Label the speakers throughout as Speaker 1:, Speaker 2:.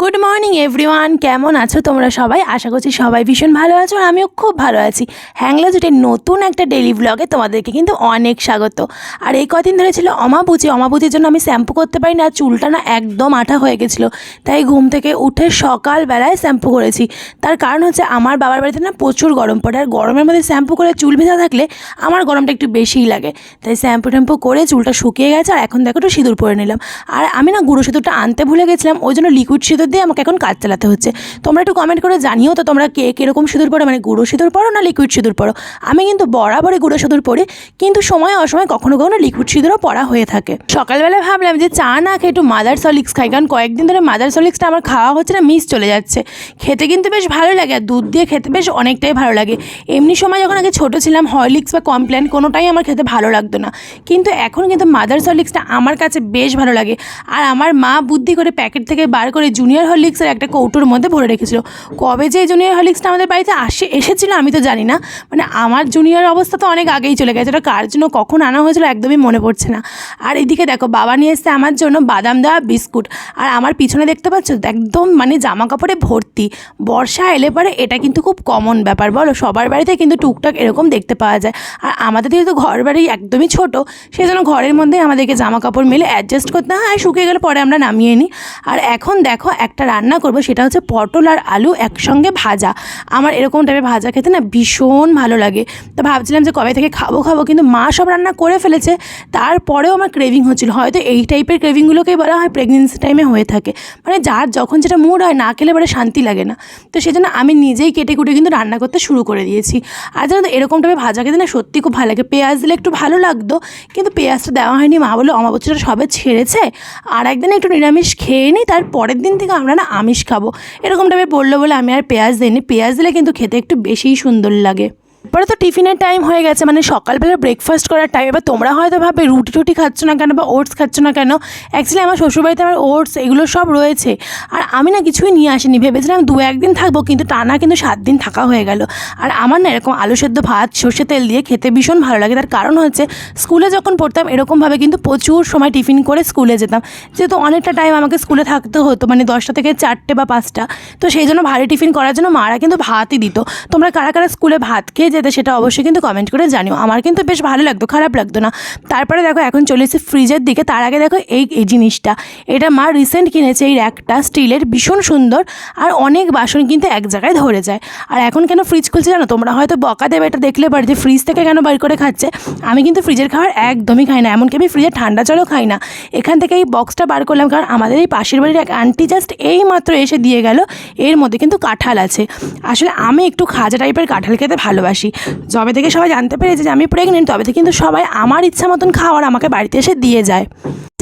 Speaker 1: Good morning everyone কেমন আছো তোমরা সবাই? আশা করছি সবাই ভীষণ ভালো আছো আর আমিও খুব ভালো আছি। হ্যাংলা জুটের নতুন একটা ডেলি ব্লগে তোমাদেরকে কিন্তু অনেক স্বাগত। আর এই কদিন ধরে ছিল অমাবুচি। অমাবুচির জন্য আমি শ্যাম্পু করতে পারি না চুলটা না একদম আঠা হয়ে গেছিল। তাই ঘুম থেকে উঠে সকালবেলায় শ্যাম্পু করেছি। তার কারণ হচ্ছে আমার বাবার বাড়িতে না প্রচুর গরম পড়ে। আর গরমের মধ্যে শ্যাম্পু করে চুল ভেজা থাকলে আমার গরমটা একটু বেশিই লাগে। তাই শ্যাম্পু ট্যাম্পু করে চুলটা শুকিয়ে গেছে। আর এখন দেখো একটু সিঁদুর পরে নিলাম। আর আমি না গুঁড়ো সিঁদুরটা আনতে ভুলে গেছিলাম। ওই জন্য লিকুইড সিঁদুর দিয়ে আমাকে এখন কাজ চালাতে হচ্ছে। তোমরা একটু কমেন্ট করে জানিও তো তোমরা কে কীরকম সিঁদুর পড়ো মানে গুঁড়ো সিঁদুর পড়ো না লিকুইড সিঁদুর পড়ো আমি কিন্তু বরাবরই গুঁড়ো সিঁদুর পড়ি কিন্তু সময় অসময় কখনো কখনো লিকুইড সিঁদুরও পড়া হয়ে থাকে। সকালবেলা ভাবলাম যে চা না খেয়ে একটু মাদার সলিক্স খাই, কারণ কয়েকদিন ধরে মাদার সলিক্সটা আমার খাওয়া হচ্ছে না মিস চলে যাচ্ছে। খেতে কিন্তু বেশ ভালো লাগে, আর দুধ দিয়ে খেতে বেশ অনেকটাই ভালো লাগে। এমনি সময় যখন আগে ছোটো ছিলাম হরলিক্স বা কমপ্ল্যান কোনোটাই আমার খেতে ভালো লাগতো না। কিন্তু এখন কিন্তু মাদার হরলিক্সটা আমার কাছে বেশ ভালো লাগে। আর আমার মা বুদ্ধি করে প্যাকেট থেকে বার করে জুনিয়র হরলিক্সের একটা কৌটোর মধ্যে ভরে রেখেছিল। কবে যে জুনিয়র হরলিক্সটা আমাদের বাড়িতে আসে, এসেছিল আমি তো জানি না। মানে আমার জুনিয়র অবস্থা তো অনেক আগেই চলে গেছে। ওটা কার জন্য, কখন আনা হয়েছিল একদমই মনে পড়ছে না। আর এদিকে দেখো, বাবা নিয়ে এসছে আমার জন্য বাদাম দেওয়া বিস্কুট। আর আমার পিছনে দেখতে পাচ্ছ, একদম মানে জামা কাপড়ে ভর্তি। বর্ষা এলে পরে এটা কিন্তু খুব কমন ব্যাপার, বলো। সবার বাড়িতে কিন্তু টুকটাক এরকম দেখতে পাওয়া যায়। আর আমাদের যেহেতু ঘর বাড়ি একদমই ছোট সেই জন্য ঘরের মধ্যেই আমাদেরকে জামা কাপড় মিলে অ্যাডজাস্ট করতে হয়। শুকিয়ে গেলে পরে আমরা নামিয়ে নিই। আর এখন দেখো একটা রান্না করব, সেটা হচ্ছে পটল আর আলু একসঙ্গে ভাজা। আমার এরকম টাইপের ভাজা খেতে না ভীষণ ভালো লাগে। তো ভাবছিলাম যে কবে থেকে খাব খাব, কিন্তু মা সব রান্না করে ফেলেছে। তারপরেও আমার ক্রেভিং হচ্ছিল। হয়তো এই টাইপের ক্রেভিংগুলোকেই বলা হয় প্রেগনেন্সি টাইমে হয়ে থাকে। মানে যার যখন যেটা মুড হয়, না খেলে পরে শান্তি লাগে না। তো সেজন্য আমি নিজেই কেটে কুটে কিন্তু রান্না করতে শুরু করে দিয়েছি। আর জানো তো, এরকম টাইপের ভাজা খেতে না সত্যি খুব ভালো লাগে। পেঁয়াজ দিলে একটু ভালো লাগতো, কিন্তু পেঁয়াজটা দেওয়া হয়নি। মা বলে অমাবস্যাটা সবে ছেড়েছে, আর একদিন একটু নিরামিষ খেয়ে নিই তার পরের দিন থেকে আমরা না আমিষ খাব। এরকম টাইপের বলল বলে আমি আর পেঁয়াজ দিইনি। পেঁয়াজ দিলে কিন্তু খেতে একটু বেশিই সুন্দর লাগে। এরপরে তো টিফিনের টাইম হয়ে গেছে মানে সকালবেলা ব্রেকফাস্ট করার টাইম এবার তোমরা হয়তো ভাবে রুটি টুটি খাচ্ছ না কেন বা ওটস খাচ্ছ না কেন? অ্যাকচুয়ালি আমার শ্বশুরবাড়িতে আমার ওটস এগুলো সব রয়েছে। আর আমি না কিছুই নিয়ে আসিনি, ভেবেছিলাম দু একদিন থাকব, কিন্তু টানা কিন্তু সাত দিন থাকা হয়ে গেল। আর আমার না এরকম আলু সেদ্ধ ভাত, সর্ষে তেল দিয়ে খেতে ভীষণ ভালো লাগে। তার কারণ হচ্ছে, স্কুলে যখন পড়তাম এরকমভাবে কিন্তু প্রচুর সময় টিফিন করে স্কুলে যেতাম। যেহেতু অনেকটা টাইম আমাকে স্কুলে থাকতে হতো মানে দশটা থেকে চারটে বা পাঁচটা। তো সেই জন্য ভারী টিফিন করার জন্য মারা কিন্তু ভাতই দিত। তোমরা কারা কারা স্কুলে ভাত খেয়ে যেতে সেটা অবশ্যই কিন্তু কমেন্ট করে জানিও। আমার কিন্তু বেশ ভালো লাগতো, খারাপ লাগতো না। তারপরে দেখো এখন চলে এসেছি ফ্রিজের দিকে। তার আগে দেখো এই এই জিনিসটা। এটা মা রিসেন্ট কিনেছে এই র্যাকটা স্টিলের ভীষণ সুন্দর। আর অনেক বাসন কিন্তু এক জায়গায় ধরে যায়। আর এখন কেন ফ্রিজ খুলছে জানো? তোমরা হয়তো বকা দেবে, এটা দেখলে পারে যে ফ্রিজ থেকে কেন বার করে খাচ্ছে। আমি কিন্তু ফ্রিজের খাবার একদমই খাই না। এমনকি আমি ফ্রিজের ঠান্ডা জলও খাই না। এখান থেকে এই বক্সটা বার করলাম কারণ আমাদের এই পাশের বাড়ির এক আন্টি জাস্ট এই মাত্র এসে দিয়ে গেল। এর মধ্যে কিন্তু কাঁঠাল আছে। আসলে আমি একটু খাজা টাইপের কাঁঠাল খেতে ভালোবাসি। যবে থেকে সবাই জানতে পেরেছে যে আমি প্রেগনেন্ট তবে থেকে কিন্তু সবাই আমার ইচ্ছা মতন খাওয়ার আমাকে বাড়িতে এসে দিয়ে যায়।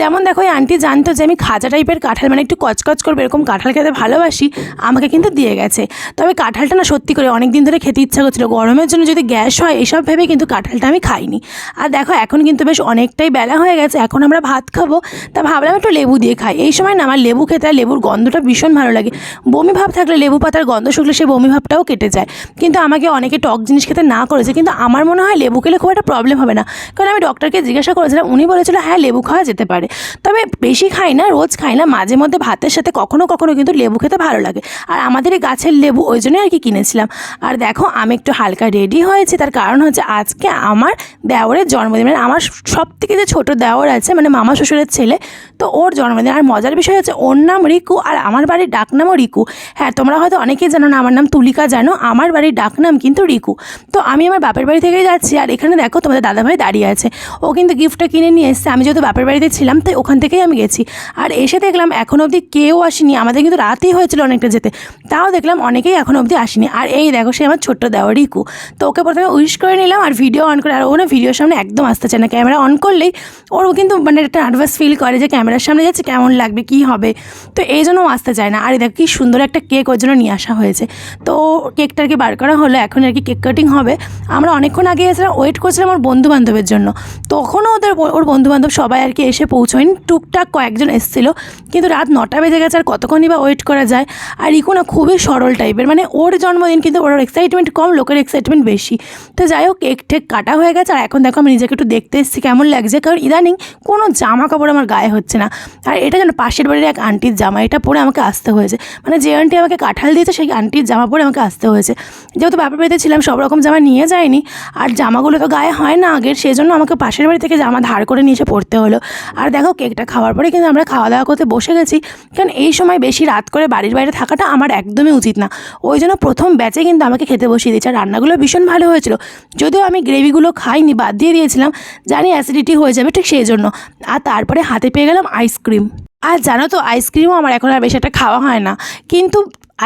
Speaker 1: যেমন দেখো, এই আন্টি জানতো যে আমি খাজা টাইপের কাঁঠাল মানে একটু কচকচ করবে, এরকম কাঁঠাল খেতে ভালোবাসি, আমাকে কিন্তু দিয়ে গেছে। তবে কাঁঠালটা না সত্যি করে অনেক দিন ধরে খেতে ইচ্ছা করছিল। গরমের জন্য যদি গ্যাস হয়, এসব ভেবে কিন্তু কাঁঠালটা আমি খাইনি। আর দেখো, এখন কিন্তু বেশ অনেকটাই বেলা হয়ে গেছে, এখন আমরা ভাত খাব। তা ভাবলাম একটু লেবু দিয়ে খাই। এই সময় না আমার লেবু খেতে আর লেবুর গন্ধটা ভীষণ ভালো লাগে। বমি ভাব থাকলে লেবু পাতার গন্ধ শুকলে সেই বমি ভাবটাও কেটে যায়। কিন্তু আমাকে অনেকে টক জিনিস খেতে না করেছে, কিন্তু আমার মনে হয় লেবু খেলে খুব একটা প্রবলেম হবে না। কারণ আমি ডক্টরকে জিজ্ঞাসা করেছিলাম, উনি বলেছিল হ্যাঁ লেবু খাওয়া যেতে পারে। তবে বেশি খাই না, রোজ খাই না, মাঝে মধ্যে ভাতের সাথে কখনো কখনো কিন্তু লেবু খেতে ভালো লাগে। আর আমাদের এই গাছের লেবু ওই জন্যই আর কি কিনেছিলাম। আর দেখো, আমি একটু হালকা রেডি হয়েছি, তার কারণ হচ্ছে আজকে আমার দেওরের জন্মদিন। মানে আমার সব থেকে যে ছোটো দেওর আছে মানে মামা শ্বশুরের ছেলে তো ওর জন্মদিন। আর মজার বিষয় হচ্ছে ওর নাম রিকু আর আমার বাড়ির ডাকনামও রিকু। হ্যাঁ তোমরা হয়তো অনেকেই জানো না, আমার নাম তুলিকা, জানো? আমার বাড়ির ডাকনাম কিন্তু রিকু। তো আমি আমার বাপের বাড়ি থেকেই যাচ্ছি আর এখানে দেখো তোমাদের দাদাভাই দাঁড়িয়ে আছে। ও কিন্তু গিফটটা কিনে নিয়ে এসছে। আমি যেহেতু বাপের বাড়িতে ছিলাম, তাই ওখান থেকেই আমি গেছি। আর এসে দেখলাম এখন অবধি কেউ আসেনি। আমাদের কিন্তু রাতেই হয়েছিল অনেকটা যেতে। তাও দেখলাম অনেকেই এখন অবধি আসেনি। আর এই দেখো সে আমার ছোট্ট দেওয়া রিকু। তো ওকে প্রথমে উইশ করে নিলাম আর ভিডিও অন করে আর ও না ভিডিওর সামনে একদম আসতে চায় না। ক্যামেরা অন করলেই ওর কিন্তু মানে একটা নার্ভাস ফিল করে যে ক্যামেরার সামনে যাচ্ছে, কেমন লাগবে, কি হবে? তো এই জন্য আসতে চায় না। আর দেখো কি সুন্দর একটা কেক ওর জন্য নিয়ে আসা হয়েছে। তো কেকটা আর কি বার করা হলো, এখন আর কি কেক কাটিং হবে। আমরা অনেকক্ষণ আগে এসেছিলাম ওয়েট করছিলাম ওর বন্ধু বান্ধবের জন্য। তখনও ওদের ওর বন্ধু বান্ধব সবাই আর কি এসে পৌঁছয়নি। টুকটাক কয়েকজন এসেছিল। কিন্তু রাত নটা বেজে গেছে আর কতক্ষণই বা ওয়েট করা যায়? আর ইকো না খুবই সরল টাইপের মানে ওর জন্মদিন কিন্তু ওর এক্সাইটমেন্ট কম, লোকের এক্সাইটমেন্ট বেশি। তো যাই হোক, কেক টেক কাটা হয়ে গেছে। আর এখন দেখো আমি নিজেকে একটু দেখতে এসেছি, কেমন লাগছে? কারণ ইদানিং কোনো জামা কাপড় আমার গায়ে হচ্ছে না। আর এটা যেন পাশের বাড়ির এক আন্টির জামা, এটা পরে আমাকে আসতে হয়েছে। মানে যে আন্টি আমাকে কাঁঠাল দিয়েছে, সেই আন্টির জামা পরে আমাকে আসতে হয়েছে। যেহেতু বাপের বাড়িতে ছিলাম, সব রকম জামা নিয়ে যায়নি। আর জামাগুলো তো গায়ে হয় না আগের সেই জন্য আমাকে পাশের বাড়ি থেকে জামা ধার করে নিয়ে এসে পড়তে হলো। আর দেখো, কেকটা খাওয়ার পরে কিন্তু আমরা খাওয়া দাওয়া করতে বসে গেছি। কারণ এই সময় বেশি রাত করে বাড়ির বাইরে থাকাটা আমার একদমই উচিত না। ওই জন্য প্রথম ব্যাচে কিন্তু আমাকে খেতে বসিয়ে দিয়েছে। আর রান্নাগুলো ভীষণ ভালো হয়েছিল। যদিও আমি গ্রেভিগুলো খাইনি, বাদ দিয়ে দিয়েছিলাম। জানি অ্যাসিডিটি হয়ে যাবে ঠিক সেই জন্য। আর তারপরে হাতে পেয়ে গেলাম আইসক্রিম আর জানো তো আইসক্রিমও আমার এখন আর বেশি একটা খাওয়া হয় না। কিন্তু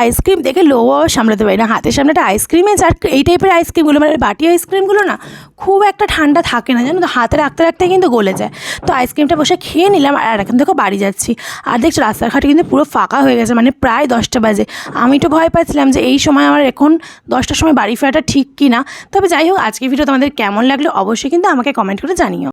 Speaker 1: আইসক্রিম দেখে লো সামলাতে পারি না। হাতের সামনে একটা আইসক্রিমে যার এই টাইপের আইসক্রিমগুলো মানে বাটি আইসক্রিমগুলো না, খুব একটা ঠান্ডা থাকে না। জানো তো, হাতে রাখতে রাখতে কিন্তু গলে যায়। তো আইসক্রিমটা বসে খেয়ে নিলাম আর এখন থেকে বাড়ি যাচ্ছি। আর দেখছ, রাস্তাঘাটে কিন্তু পুরো ফাঁকা হয়ে গেছে মানে প্রায় দশটা বাজে। আমি তো ভয় পাচ্ছিলাম যে এই সময় আমার এখন দশটার সময় বাড়ি ফেরাটা ঠিক কি না তবে যাই হোক আজকে ভিডিও তোমাদের কেমন লাগল অবশ্যই কিন্তু আমাকে কমেন্ট করে জানিও।